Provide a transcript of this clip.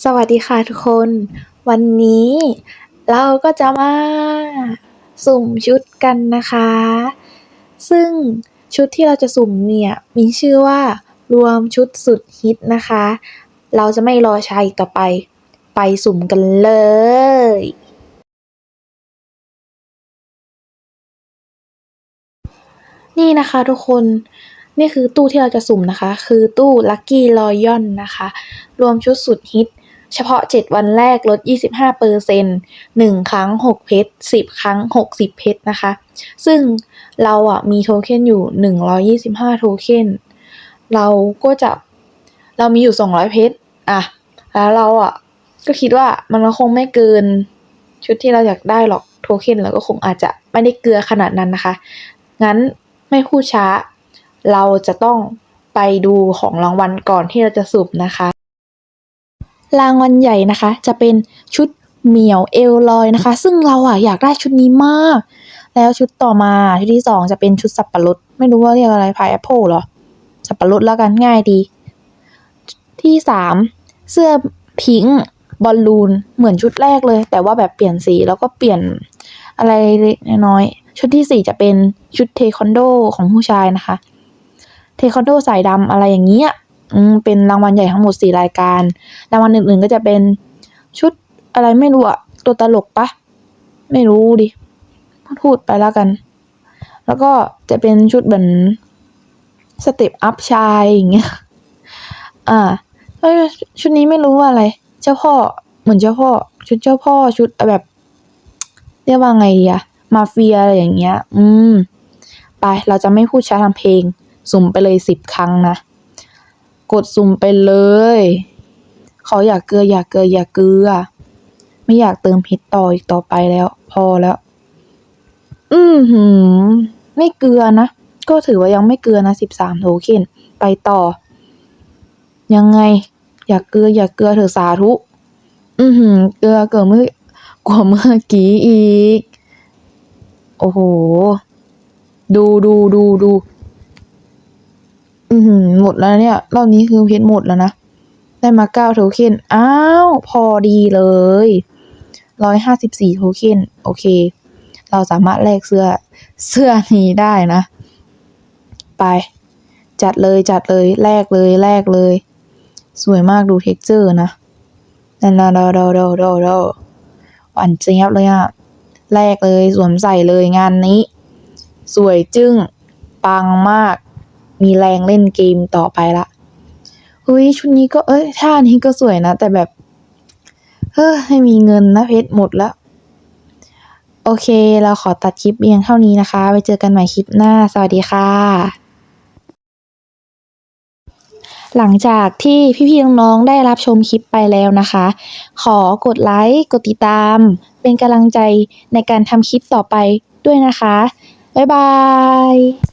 สวัสดีค่ะทุกคน วันนี้เราก็จะมาสุ่มชุดกันนะคะ ซึ่งชุดที่เราจะสุ่มเนี่ยมีชื่อว่ารวมชุดสุดฮิตนะคะ เราจะไม่รอช้าอีกต่อไป ไปสุ่มกันเลยนี่นะคะทุกคนนี่คือตู้ที่เราจะสุ่มนะคะ คือตู้ Lucky Royal นะคะ รวมชุดสุดฮิต เฉพาะ 7 วันแรกลด 25เปอร์เซ็นต์1ครั้ง 6 เพชร 10 ครั้ง 60 เพชรนะคะ ซึ่งเราอะมีโทเค็นอยู่ 125 โทเค็น เราก็จะเรามีอยู่ 200 เพชร อะ แล้วเราอะก็คิดว่ามันก็คงไม่เกิน ชุดที่เราอยากได้หรอกโทเค็นเราก็คงอาจจะไม่ได้เกลือขนาดนั้นนะคะ งั้นไม่พูดช้า เราจะต้องไปดูของรางวัลก่อนที่เราจะสุ่มนะคะ รางวัลใหญ่นะคะ จะเป็นชุดเหมียวเอลลอยนะคะ ซึ่งเราอะอยากได้ชุดนี้มาก แล้วชุดต่อมาชุดที่สองจะเป็นชุดสับปะรดไม่รู้ว่าเรียกอะไรพายแอปเปิลเหรอ สับปะรดแล้วกันง่ายดี ที่สามเสื้อพิงบอลลูนเหมือนชุดแรกเลย แต่ว่าแบบเปลี่ยนสีแล้วก็เปลี่ยนอะไรเล็กน้อยๆชุดที่สี่จะเป็นชุดเทควันโดของผู้ชายนะคะ เทควันโดสายดำอะไรอย่างเงี้ย เป็นรางวัลใหญ่ทั้งหมดสี่รายการ รางวัลอื่นๆก็จะเป็นชุดอะไรไม่รู้อะตัวตลกปะไม่รู้ดิพูดไปแล้วกัน แล้วก็จะเป็นชุดเหมือนสเต็ปอัพชายอย่างเงี้ยอ่าชุดนี้ไม่รู้ว่าอะไร เจ้าพ่อเหมือนเจ้าพ่อ ชุดเจ้าพ่อชุดแบบ เรียกว่าไงดีอะมาเฟียอะไรอย่างเงี้ย อืม ไปเราจะไม่พูดช้าทำเพลง สุ่มไปเลยสิบครั้งนะ กดสุ่มไปเลย เขาอยากเกลืออยากเกลืออยากเกลือ ไม่อยากเติมพิษต่ออีกต่อไปแล้ว พอแล้ว อือหือไม่เกลือนะ ก็ถือว่ายังไม่เกลือนะสิบสามโทเค็นไปต่อ ยังไง อยากเกลือ อยากเกลือเถอะสาธุ อือหือ เกลือเกินเมื่อกว่าเมื่อกี้อีก โอ้โห ดูดูดูดู อือหือหมดแล้วเนี่ยรอบนี้คือเพชรหมดแล้วนะ ได้มาเก้าโทเค็นอ้าว พอดีเลยร้อยห้าสิบสี่โทเค็นโอเค เราสามารถแลกเสื้อเสื้อนี้ได้นะ ไป จัดเลยจัดเลยแลกเลยแลกเลย สวยมากดูเท็กเจอร์นะนั่นนะดอดอดอดอดอหวานเจี๊ยบเลยอะแลกเลยสวมใส่เลยงานนี้ สวยจึง้ง ปังมาก มีแรงเล่นเกมต่อไปละเฮ้ยชุดนี้ก็เอ้ยท่านี้ก็สวยนะ แต่แบบเฮ้ยไม่มีเงินนะเพชรหมดล้วโอเค เราขอตัดคลิปเพียงเท่านี้นะคะ ไว้เจอกันใหม่คลิปหน้า สวัสดีค่ะ หลังจากที่พี่ๆน้องๆได้รับชมคลิปไปแล้วนะคะ ขอกดไลค์ กดติดตาม เป็นกำลังใจในการทำคลิปต่อไปด้วยนะคะ บ๊ายบาย